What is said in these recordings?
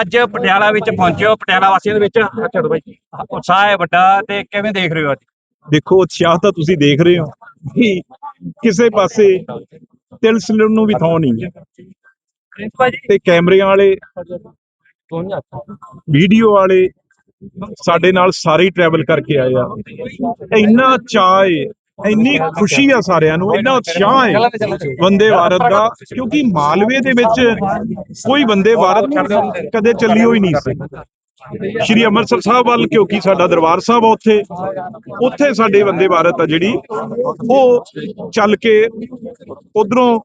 ਅੱਜ ਪਟਿਆਲਾ ਵਿੱਚ ਪਹੁੰਚੇ ਹੋ ਪਟਿਆਲਾ ਵਾਸੀਆਂ ਦੇ ਵਿੱਚ। ਅੱਛਾ ਬਾਈ। ਉਤਸ਼ਾਹ ਹੈ ਵੱਡਾ ਤੇ ਕਿਵੇਂ ਦੇਖ ਰਹੇ ਹੋ ਅੱਜ? ਦੇਖੋ ਉਤਸ਼ਾਹ ਤਾਂ ਤੁਸੀਂ ਦੇਖ ਰਹੇ ਹੋ ਕਿ ਕਿਸੇ ਪਾਸੇ ਤਿਲ ਸਿਲਣ ਨੂੰ ਵੀ ਥਾਂ ਨਹੀਂ ਹੈ। ਤੇ ਕੈਮਰਿਆਂ ਵਾਲੇ ਵੀਡੀਓ ਵਾਲੇ ਸਾਡੇ ਨਾਲ ਸਾਰੇ ਟਰੈਵਲ ਕਰਕੇ ਆਏ ਆ। ਇੰਨਾ ਚਾਅ ਏ ਇੰਨੀ ਖੁਸ਼ੀ ਆ ਸਾਰਿਆਂ ਨੂੰ ਇੰਨਾ ਉਤਸ਼ਾਹ ਹੈ ਵੰਦੇ ਭਾਰਤ ਦਾ ਕਿਉਂਕਿ ਮਾਲਵੇ ਦੇ ਵਿੱਚ ਕੋਈ ਵੰਦੇ ਭਾਰਤ ਕਦੇ ਚੱਲੀ ਹੋਈ ਨਹੀਂ ਸੀ। ਸ਼੍ਰੀ ਅੰਮ੍ਰਿਤਸਰ ਸਾਹਿਬ ਵੱਲ ਕਿਉਂਕਿ ਸਾਡਾ ਦਰਬਾਰ ਸਾਹਿਬ ਆ ਉੱਥੇ। ਉੱਥੇ ਸਾਡੇ ਵੰਦੇ ਭਾਰਤ ਆ ਜਿਹੜੀ ਉਹ ਚੱਲ ਕੇ ਉਧਰੋਂ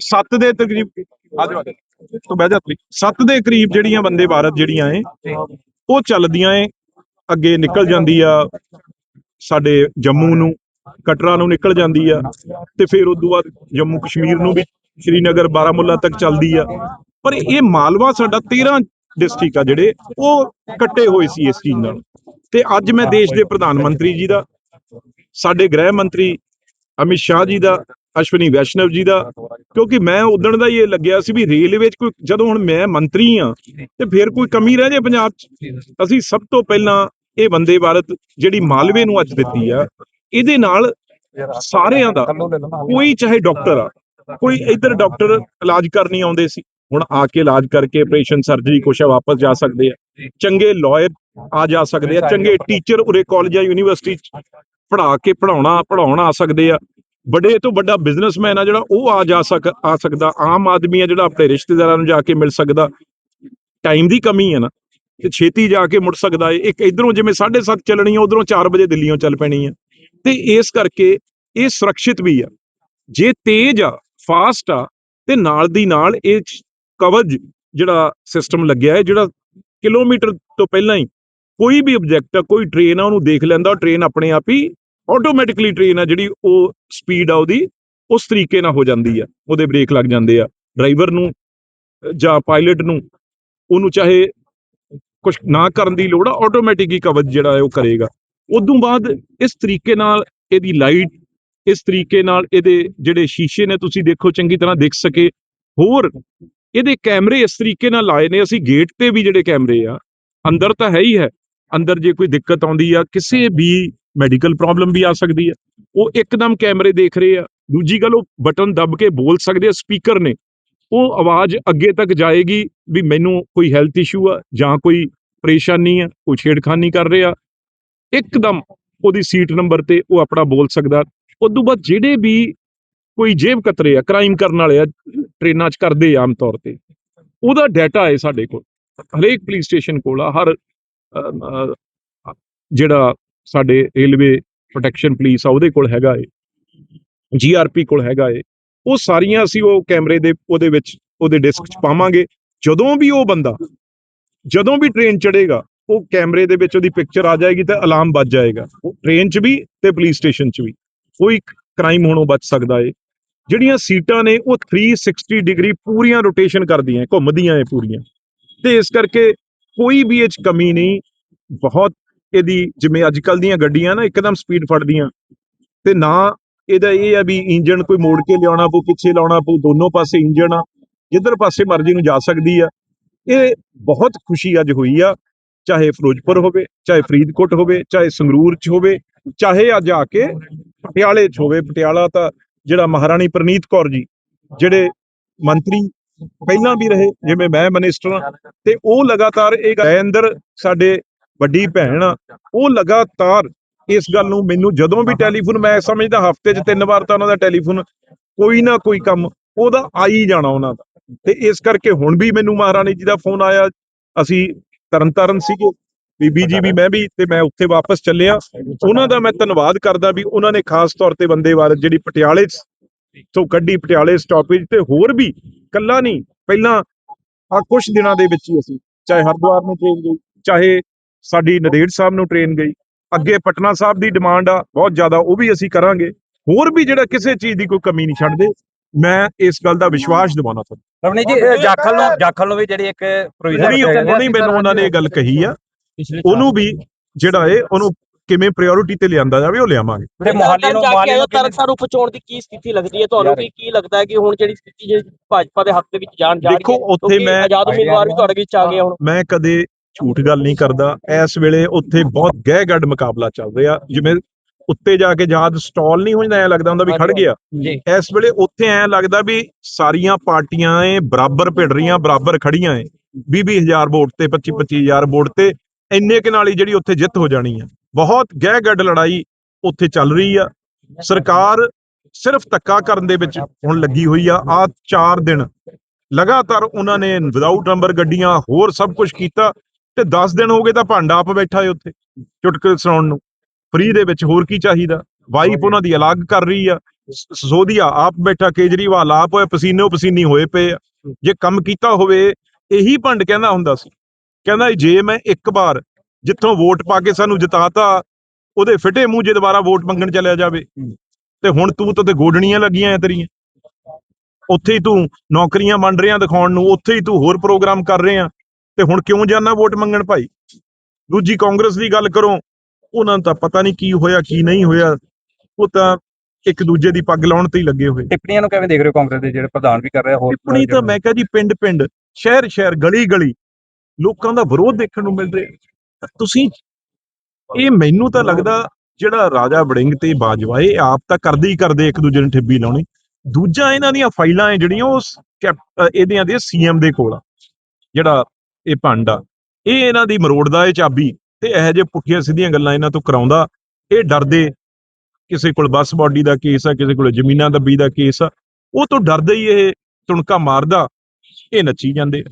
ਸੱਤ ਦੇ ਤਕਰੀਬ ਆਜੋ ਤੂੰ ਬਹਿ ਜਾ। ਸੱਤ ਦੇ ਕਰੀਬ ਜਿਹੜੀਆਂ ਵੰਦੇ ਭਾਰਤ ਜਿਹੜੀਆਂ ਏ ਉਹ ਚੱਲਦੀਆਂ ਏ ਅੱਗੇ ਨਿਕਲ ਜਾਂਦੀ ਆ। ਸਾਡੇ ਜੰਮੂ ਨੂੰ ਕਟਰਾ ਨੂੰ ਨਿਕਲ ਜਾਂਦੀ ਆ ਤੇ ਫਿਰ ਉਸ ਤੋਂ ਬਾਅਦ ਜੰਮੂ ਕਸ਼ਮੀਰ ਨੂੰ ਵੀ ਸ਼੍ਰੀਨਗਰ ਬਾਰਾਮੁੱਲਾ ਤੱਕ ਚੱਲਦੀ ਆ। ਪਰ ਇਹ ਮਾਲਵਾ ਸਾਡਾ 13 ਡਿਸਟ੍ਰਿਕਟ ਆ ਜਿਹੜੇ ਉਹ ਕੱਟੇ ਹੋਏ ਸੀ ਇਸ ਚੀਜ਼ ਨਾਲ। ਤੇ ਅੱਜ ਮੈਂ ਦੇਸ਼ ਦੇ ਪ੍ਰਧਾਨ ਮੰਤਰੀ ਜੀ ਦਾ ਸਾਡੇ ਗ੍ਰਹਿ ਮੰਤਰੀ ਅਮਿਤ ਸ਼ਾਹ ਜੀ ਦਾ ਅਸ਼ਵਨੀ ਵੈਸ਼ਨਵ ਜੀ ਦਾ ਕਿਉਂਕਿ ਮੈਂ ਉਦਣ ਦਾ ਹੀ ਇਹ ਲੱਗਿਆ ਸੀ ਵੀ ਰੇਲਵੇ 'ਚ ਕੋਈ ਜਦੋਂ ਹੁਣ ਮੈਂ ਮੰਤਰੀ ਆ ਤੇ ਫਿਰ ਕੋਈ ਕਮੀ ਰਹਿ ਜੇ ਪੰਜਾਬ 'ਚ ਅਸੀਂ ਸਭ ਤੋਂ ਪਹਿਲਾਂ ਇਹ ਬੰਦੇ ਭਾਰਤ ਜਿਹੜੀ ਮਾਲਵੇ ਨੂੰ ਅੱਜ ਦਿੱਤੀ ਆ, ਇਹਦੇ ਨਾਲ ਸਾਰਿਆਂ ਦਾ, ਕੋਈ ਚਾਹੇ ਡਾਕਟਰ ਆ, ਕੋਈ ਇੱਧਰ ਡਾਕਟਰ ਇਲਾਜ ਕਰਨੀ ਆਉਂਦੇ ਸੀ। ਹੁਣ ਆ ਕੇ ਇਲਾਜ ਕਰਕੇ ਆਪਰੇਸ਼ਨ ਸਰਜਰੀ ਕੁਛ ਆ, ਵਾਪਸ ਜਾ ਸਕਦੇ ਆ। ਚੰਗੇ ਲਾਇਰ ਆ ਜਾ ਸਕਦੇ ਆ, ਚੰਗੇ ਟੀਚਰ ਉਰੇ ਕਾਲਜਾਂ ਯੂਨੀਵਰਸਿਟੀ ਚ ਪੜ੍ਹਾ ਕੇ ਪੜਾਉਣਾ ਪੜਾਉਣ ਆ ਸਕਦੇ ਆ। ਵੱਡੇ ਤੋਂ ਵੱਡਾ ਬਿਜ਼ਨਸਮੈਨ ਆ ਜਿਹੜਾ, ਉਹ ਆ ਜਾ ਸਕ, ਆ ਸਕਦਾ। ਆਮ ਆਦਮੀ ਆ ਜਿਹੜਾ ਆਪਣੇ ਰਿਸ਼ਤੇਦਾਰਾਂ ਨੂੰ ਜਾ ਕੇ ਮਿਲ ਸਕਦਾ। ਟਾਈਮ ਦੀ ਕਮੀ ਹੈ ਨਾ। ਤੇ ਛੇਤੀ ਜਾ ਕੇ ਮੁੜ ਸਕਦਾ ਏ। ਇੱਕ ਇਧਰੋਂ ਜਿਵੇਂ 7:30 ਚੱਲਣੀ ਆ, ਉਧਰੋਂ 4 ਵਜੇ ਦਿੱਲੀੋਂ ਚੱਲ ਪੈਣੀ ਆ। ਤੇ ਇਸ ਕਰਕੇ ਇਹ ਸੁਰੱਖਿਅਤ ਵੀ ਆ। ਜੇ ਤੇਜ਼ ਆ ਫਾਸਟ ਆ, ਤੇ ਨਾਲ ਦੀ ਨਾਲ ਇਹ ਕਵਚ ਜਿਹੜਾ ਸਿਸਟਮ ਲੱਗਿਆ ਹੈ ਜਿਹੜਾ ਕਿਲੋਮੀਟਰ ਤੋਂ ਪਹਿਲਾਂ ਹੀ ਕੋਈ ਵੀ ਆਬਜੈਕਟ ਆ, ਕੋਈ ਟ੍ਰੇਨ ਆ, ਉਹਨੂੰ ਦੇਖ ਲੈਂਦਾ ਟ੍ਰੇਨ ਆਪਣੇ ਆਪ ਹੀ ਆਟੋਮੈਟਿਕਲੀ ਟ੍ਰੇਨ ਆ ਜਿਹੜੀ ਉਹ ਸਪੀਡ ਆ ਉਹਦੀ, ਉਸ ਤਰੀਕੇ ਨਾਲ ਹੋ ਜਾਂਦੀ ਆ। ਉਹਦੇ ਬ੍ਰੇਕ ਲੱਗ ਜਾਂਦੇ ਆ। ਡਰਾਈਵਰ ਨੂੰ ਜਾਂ ਪਾਇਲਟ ਨੂੰ, ਉਹਨੂੰ ਚਾਹੇ ਕੁਝ ਨਾ ਕਰਨ ਦੀ ਲੋੜ ਆ ਆਟੋਮੈਟਿਕ ਹੀ ਕਵਚ ਜਿਹੜਾ ਹੈ ਉਹ ਕਰੇਗਾ। ਉਦੋਂ ਬਾਅਦ ਇਸ ਤਰੀਕੇ ਨਾਲ ਇਹਦੀ ਲਾਈਟ ਇਸ ਤਰੀਕੇ ਨਾਲ ਇਹਦੇ ਜਿਹੜੇ ਸ਼ੀਸ਼ੇ ਨੇ, ਤੁਸੀਂ ਦੇਖੋ, ਚੰਗੀ ਤਰ੍ਹਾਂ ਦੇਖ ਸਕੇ। ਹੋਰ, ਇਹਦੇ ਕੈਮਰੇ ਇਸ ਤਰੀਕੇ ਨਾਲ ਲਾਏ ਨੇ, ਅਸੀਂ ਗੇਟ ਤੇ ਵੀ ਜਿਹੜੇ ਕੈਮਰੇ ਆ, ਅੰਦਰ ਤਾਂ ਹੈ ਹੀ ਹੈ। ਅੰਦਰ ਜੇ ਕੋਈ ਦਿੱਕਤ ਆਉਂਦੀ ਆ, ਕਿਸੇ ਵੀ ਮੈਡੀਕਲ ਪ੍ਰੋਬਲਮ ਵੀ ਆ ਸਕਦੀ ਹੈ ਉਹ ਇੱਕਦਮ ਕੈਮਰੇ ਦੇਖ ਰਹੇ ਆ। ਦੂਜੀ ਗੱਲ, ਉਹ ਬਟਨ ਦੱਬ ਕੇ ਬੋਲ ਸਕਦੇ ਆ ਸਪੀਕਰ ਨੇ। ਉਹ ਆਵਾਜ਼ ਅੱਗੇ ਤੱਕ ਜਾਏਗੀ ਵੀ ਮੈਨੂੰ ਕੋਈ ਹੈਲਥ ਇਸ਼ੂ ਆ ਜਾਂ ਕੋਈ ਪਰੇਸ਼ਾਨੀ ਆ, ਕੋਈ ਛੇੜਖਾਨੀ ਕਰ ਰਿਹਾ। ਇੱਕਦਮ ਉਹਦੀ ਸੀਟ ਨੰਬਰ ਤੇ ਉਹ ਆਪਣਾ ਬੋਲ ਸਕਦਾ। ਉਦੋਂ ਬਾਅਦ ਜਿਹੜੇ ਵੀ ਕੋਈ ਜੇਬ ਕਤਰੇ ਆ ਕ੍ਰਾਈਮ ਕਰਨ ਵਾਲੇ ਆ, ਟ੍ਰੇਨਾਂ 'ਚ ਕਰਦੇ ਆਮ ਤੌਰ ਤੇ, ਉਹਦਾ ਡਾਟਾ ਹੈ ਸਾਡੇ ਕੋਲ। ਹਰੇਕ ਪੁਲਿਸ ਸਟੇਸ਼ਨ ਕੋਲ ਆ, ਹਰ ਜਿਹੜਾ ਸਾਡੇ ਰੇਲਵੇ ਪ੍ਰੋਟੈਕਸ਼ਨ ਪੁਲਿਸ ਆ, ਉਹਦੇ ਕੋਲ ਹੈਗਾ ਏ। ਜੀਆਰਪੀ ਕੋਲ ਹੈਗਾ ਏ। ਉਹ ਸਾਰੀਆਂ ਅਸੀਂ ਉਹ ਕੈਮਰੇ ਦੇ ਉਹਦੇ ਵਿੱਚ ਉਹਦੇ ਡਿਸਕ 'ਚ ਪਾਵਾਂਗੇ। ਜਦੋਂ ਵੀ ਉਹ ਬੰਦਾ ਜਦੋਂ ਵੀ ਟ੍ਰੇਨ ਚੜੇਗਾ ਉਹ ਕੈਮਰੇ ਦੇ ਵਿੱਚ ਉਹਦੀ ਪਿਕਚਰ ਆ ਜਾਏਗੀ ਤੇ ਅਲਾਰਮ ਵੱਜ ਜਾਏਗਾ। ਉਹ ਟ੍ਰੇਨ 'ਚ ਵੀ ਤੇ ਪੁਲਿਸ ਸਟੇਸ਼ਨ 'ਚ ਵੀ। ਕੋਈ ਕ੍ਰਾਈਮ ਹੋਣੋਂ ਬਚ ਸਕਦਾ ਏ। ਜਿਹੜੀਆਂ ਸੀਟਾਂ ਨੇ ਉਹ 360 ਡਿਗਰੀ ਪੂਰੀਆਂ ਰੋਟੇਸ਼ਨ ਕਰਦੀਆਂ ਘੁੰਮਦੀਆਂ ਏ ਪੂਰੀਆਂ। ਤੇ ਇਸ ਕਰਕੇ ਕੋਈ ਵੀ ਇਹ 'ਚ ਕਮੀ ਨਹੀਂ। ਬਹੁਤ ਇਹਦੀ ਜਿਵੇਂ ਅੱਜ ਕੱਲ ਦੀਆਂ ਗੱਡੀਆਂ ਨਾ ਇੱਕਦਮ ਸਪੀਡ ਫੜਦੀਆਂ। ਤੇ ਨਾ ਇਹਦਾ ਇਹ ਆ ਵੀ ਇੰਜਣ ਕੋਈ ਮੋੜ ਕੇ ਲਿਆਉਣਾ ਪਊ, ਪਿੱਛੇ ਲਾਉਣਾ ਪਊ, ਦੋਨੋਂ ਪਾਸੇ ਇੰਜਨ ਆ, ਜਿੱਧਰ ਪਾਸੇ ਮਰਜ਼ੀ ਨੂੰ ਜਾ ਸਕਦੀ ਆ। ਇਹ ਬਹੁਤ ਖੁਸ਼ੀ ਅੱਜ ਹੋਈ ਆ, ਚਾਹੇ ਫਿਰੋਜ਼ਪੁਰ ਹੋਵੇ, ਚਾਹੇ ਫਰੀਦਕੋਟ ਹੋਵੇ, ਚਾਹੇ ਸੰਗਰੂਰ ਚ ਹੋਵੇ, ਚਾਹੇ ਅੱਜ ਆ ਕੇ ਪਟਿਆਲੇ ਚ ਹੋਵੇ। ਪਟਿਆਲਾ ਤਾਂ ਜਿਹੜਾ ਮਹਾਰਾਣੀ ਪ੍ਰਨੀਤ ਕੌਰ ਜੀ, ਜਿਹੜੇ ਮੰਤਰੀ ਪਹਿਲਾਂ ਵੀ ਰਹੇ, ਜਿਵੇਂ ਮੈਂ ਮਿਨਿਸਟਰ ਹਾਂ, ਤੇ ਉਹ ਲਗਾਤਾਰ ਇਹ ਅੰਦਰ ਸਾਡੇ ਵੱਡੀ ਭੈਣ ਆ, ਉਹ ਲਗਾਤਾਰ ਇਸ ਗੱਲ ਨੂੰ ਮੈਨੂੰ ਜਦੋਂ ਵੀ ਟੈਲੀਫੋਨ ਮੈਂ ਸਮਝਦਾ ਹਫ਼ਤੇ 'ਚ ਤਿੰਨ ਵਾਰ ਤਾਂ ਉਹਨਾਂ ਦਾ ਟੈਲੀਫੋਨ ਕੋਈ ਨਾ ਕੋਈ ਕੰਮ ਉਹਦਾ ਆ ਹੀ ਜਾਣਾ ਉਹਨਾਂ ਦਾ। ਤੇ ਇਸ ਕਰਕੇ ਹੁਣ ਵੀ ਮੈਨੂੰ ਮਹਾਰਾਣੀ ਜੀ ਦਾ ਫੋਨ ਆਇਆ। ਅਸੀਂ ਤਰਨਤਾਰਨ ਸੀਗੇ ਬੀਬੀ ਜੀ ਵੀ ਮੈਂ ਵੀ ਤੇ ਮੈਂ ਉੱਥੇ ਵਾਪਸ ਚੱਲਿਆ। ਉਹਨਾਂ ਦਾ ਮੈਂ ਧੰਨਵਾਦ ਕਰਦਾ ਵੀ ਉਹਨਾਂ ਨੇ ਖਾਸ ਤੌਰ ਤੇ ਵੰਦੇ ਭਾਰਤ ਜਿਹੜੀ ਪਟਿਆਲੇ ਤੋਂ ਕੱਢੀ ਪਟਿਆਲੇ ਸਟਾਪੇਜ ਤੇ ਹੋਰ ਵੀ ਕੱਲਾ ਨਹੀਂ ਪਹਿਲਾਂ ਆ ਕੁਝ ਦਿਨਾਂ ਦੇ ਵਿੱਚ ਹੀ ਅਸੀਂ ਚਾਹੇ ਹਰਿਦੁਆਰ ਨੂੰ ਟ੍ਰੇਨ ਗਈ ਚਾਹੇ ਸਾਡੀ ਨਦੇੜ ਸਾਹਿਬ ਨੂੰ ਟ੍ਰੇਨ ਗਈ ਅੱਗੇ ਪਟਨਾ ਸਾਹਿਬ ਦੀ ਡਿਮਾਂਡ ਆ ਬਹੁਤ ਜ਼ਿਆਦਾ ਉਹ ਵੀ ਅਸੀਂ ਕਰਾਂਗੇ। ਹੋਰ ਵੀ ਜਿਹੜਾ ਕਿਸੇ ਚੀਜ਼ ਦੀ ਕੋਈ ਕਮੀ ਨਹੀਂ ਛੱਡਦੇ ਮੈਂ ਇਸ ਗੱਲ ਦਾ ਵਿਸ਼ਵਾਸ ਦਿਵਾਉਣਾ ਤੁਹਾਨੂੰ ਰਵਨੀ ਜੀ ਜਾਖਲ ਨੂੰ ਜਾਖਲ ਨੂੰ ਵੀ ਜਿਹੜੀ ਇੱਕ ਹੁਣੀ ਹੁਣੀ ਮੈਨੂੰ ਉਹਨਾਂ ਨੇ ਇਹ ਗੱਲ ਕਹੀ ਆ। ਉਹਨੂੰ ਵੀ ਜਿਹੜਾ ਏ ਉਹਨੂੰ ਕਿਵੇਂ ਪ੍ਰਾਇੋਰਟੀ ਤੇ ਲਿਆਂਦਾ ਜਾਵੇ ਉਹ ਲਿਆਵਾਂਗੇ। ਤੇ ਮੋਹਾਲੀ ਨੂੰ ਮੋਹਾਲੀ ਨੂੰ ਤਰਨਤਾਰਨ ਉਪਚੋਣ ਦੀ ਕੀ ਸਥਿਤੀ ਲੱਗਦੀ ਹੈ? ਤੁਹਾਨੂੰ ਵੀ ਕੀ ਲੱਗਦਾ ਹੈ ਕਿ ਹੁਣ ਜਿਹੜੀ ਸਥਿਤੀ ਜਿਹੜੀ ਭਾਜਪਾ ਦੇ ਹੱਕ ਦੇ ਵਿੱਚ ਜਾਣ ਜਾ ਰਹੀ ਹੈ ਦੇਖੋ ਉੱਥੇ ਮੈਂ ਆਜ਼ਾਦ ਉਮੀਦਵਾਰ ਵੀ ਤੁਹਾਡੇ ਵਿੱਚ ਆ ਗਏ ਹੁਣ। ਮੈਂ ਕਦੇ ਝੂਠ ਗੱਲ ਨਹੀਂ ਕਰਦਾ। ਇਸ ਵੇਲੇ ਉੱਥੇ ਬਹੁਤ ਗਹਿ ਗੱਡ ਮੁਕਾਬਲਾ ਚੱਲ ਰਿਹਾ। ਜਿਵੇਂ ਉੱਤੇ ਜਾ ਕੇ ਜਹਾਜ਼ ਸਟਾਲ ਨਹੀਂ ਹੋ ਜਾਂਦਾ ਐ ਲੱਗਦਾ ਹੁੰਦਾ ਵੀ ਖੜ ਗਿਆ। ਇਸ ਵੇਲੇ ਉੱਥੇ ਐ ਲੱਗਦਾ ਵੀ ਸਾਰੀਆਂ ਪਾਰਟੀਆਂ ਏ ਬਰਾਬਰ ਭਿੜ ਰਹੀਆਂ ਬਰਾਬਰ ਖੜੀਆਂ ਏ 20000 ਵੋਟ ਤੇ 25 25000 ਵੋਟ ਤੇ ਇੰਨੇ ਕੁ ਨਾਲ ਹੀ ਜਿਹੜੀ ਉੱਥੇ ਜਿੱਤ ਹੋ ਜਾਣੀ ਆ। ਬਹੁਤ ਗਹਿ ਗੱਡ ਲੜਾਈ ਉੱਥੇ ਚੱਲ ਰਹੀ ਆ। ਸਰਕਾਰ ਸਿਰਫ ਧੱਕਾ ਕਰਨ ਦੇ ਵਿੱਚ ਹੁਣ ਲੱਗੀ ਹੋਈ ਆ। ਆ 4 ਦਿਨ ਲਗਾਤਾਰ ਉਹਨਾਂ ਨੇ ਵਿਦਆਊਟ ਨੰਬਰ ਗੱਡੀਆਂ ਹੋਰ ਸਭ ਕੁਝ ਕੀਤਾ। ਤੇ 10 ਦਿਨ ਹੋ ਗਏ ਤਾਂ ਭਾਂਡਾ ਆਪ ਬੈਠਾ ਏ ਉੱਥੇ, ਚੁਟਕਲੇ ਸੁਣਾਉਣ ਨੂੰ। ਫ੍ਰੀ ਦੇ ਵਿੱਚ ਹੋਰ ਕੀ ਚਾਹੀਦਾ? ਵਾਈਫ ਉਹਨਾਂ ਦੀ ਅਲੱਗ ਕਰ ਰਹੀ ਆ। ਸ- ਸੋਧੀਆ, ਆਪ ਬੈਠਾ, ਕੇਜਰੀਵਾਲ ਆਪ ਹੋਏ ਪਸੀਨੋ ਪਸੀਨੀ ਹੋਏ ਪਏ ਆ। ਜੇ ਕੰਮ ਕੀਤਾ ਹੋਵੇ, ਇਹੀ ਭੰਡ ਕਹਿੰਦਾ ਹੁੰਦਾ ਸੀ। ਕਹਿੰਦਾ ਜੇ ਮੈਂ ਇੱਕ ਵਾਰ ਜਿੱਥੋਂ ਵੋਟ ਪਾ ਕੇ ਸਾਨੂੰ ਜਿਤਾਤਾ, ਉਹਦੇ ਫਿਟੇ ਮੂੰਹ ਜੇ ਦੁਬਾਰਾ ਵੋਟ ਮੰਗਣ ਚੱਲਿਆ ਜਾਵੇ। ਤੇ ਹੁਣ ਤੂੰ ਤਾਂ ਤੇ ਗੋਡਣੀਆਂ ਲੱਗੀਆਂ ਐ ਤੇਰੀਆਂ। ਉੱਥੇ ਹੀ ਤੂੰ ਨੌਕਰੀਆਂ ਮੰਡ ਰਿਆਂ ਦਿਖਾਉਣ ਨੂੰ, ਉੱਥੇ ਹੀ ਤੂੰ ਹੋਰ ਪ੍ਰੋਗਰਾਮ ਕਰ ਰਹੇ। ਤੇ ਹੁਣ ਕਿਉਂ ਜਾਣਾ ਵੋਟ ਮੰਗਣ ਭਾਈ? ਦੂਜੀ ਕਾਂਗਰਸ ਦੀ ਗੱਲ ਕਰੋ ਉਹਨਾਂ ਨੂੰ ਤਾਂ ਪਤਾ ਨਹੀਂ ਕੀ ਹੋਇਆ ਕੀ ਨਹੀਂ ਹੋਇਆ। ਉਹ ਤਾਂ ਇੱਕ ਦੂਜੇ ਦੀ ਪੱਗ ਲਾਉਣ ਤੇ ਹੀ ਲੱਗੇ ਹੋਏ। ਟਿੱਪਣੀਆਂ ਨੂੰ ਕਿਵੇਂ ਦੇਖ ਰਹੇ ਹੋ ਕਾਂਗਰਸ ਦੇ ਜਿਹੜੇ ਪ੍ਰਧਾਨ ਵੀ ਕਰ ਰਹੇ ਹੋਰ ਟਿੱਪਣੀ ਤਾਂ ਮੈਂ ਕਿਹਾ ਜੀ ਪਿੰਡ ਪਿੰਡ ਸ਼ਹਿਰ ਸ਼ਹਿਰ ਗਲੀ ਗਲੀ ਲੋਕਾਂ ਦਾ ਵਿਰੋਧ ਦੇਖਣ ਨੂੰ ਮਿਲ ਰਿਹਾ। ਤੁਸੀਂ ਇਹ ਮੈਨੂੰ ਤਾਂ ਲੱਗਦਾ ਜਿਹੜਾ ਰਾਜਾ ਵੜਿੰਗ ਤੇ ਬਾਜਵਾ ਇਹ ਆਪ ਤਾਂ ਕਰਦੇ ਹੀ ਕਰਦੇ ਇੱਕ ਦੂਜੇ ਨੂੰ ਠੱਬੀ ਲਾਉਣੀ। ਦੂਜਾ ਇਹਨਾਂ ਦੀਆਂ ਫਾਈਲਾਂ ਹੈ ਜਿਹੜੀਆਂ ਉਹ ਇਹਦੀਆਂ ਦੇ ਸੀਐਮ ਦੇ ਕੋਲ ਆ। ਜਿਹੜਾ ਇਹ ਭਾਂਡਾ ਇਹ ਇਹਨਾਂ ਦੀ ਮਰੋੜਦਾ ਇਹ ਚਾਬੀ ਤੇ ਇਹੋ ਜਿਹੇ ਪੁੱਠੀਆਂ ਸਿੱਧੀਆਂ ਗੱਲਾਂ ਇਹਨਾਂ ਤੋਂ ਕਰਾਉਂਦਾ। ਇਹ ਡਰਦੇ ਕਿਸੇ ਕੋਲ ਬੱਸ ਬਾਡੀ ਦਾ ਕੇਸ ਆ, ਕਿਸੇ ਕੋਲ ਜ਼ਮੀਨਾਂ ਦੱਬੀ ਦਾ ਕੇਸ ਆ। ਉਹ ਤੋਂ ਡਰਦੇ ਹੀ ਇਹ ਤੁਣਕਾ ਮਾਰਦਾ, ਇਹ ਨੱਚੀ ਜਾਂਦੇ ਆ।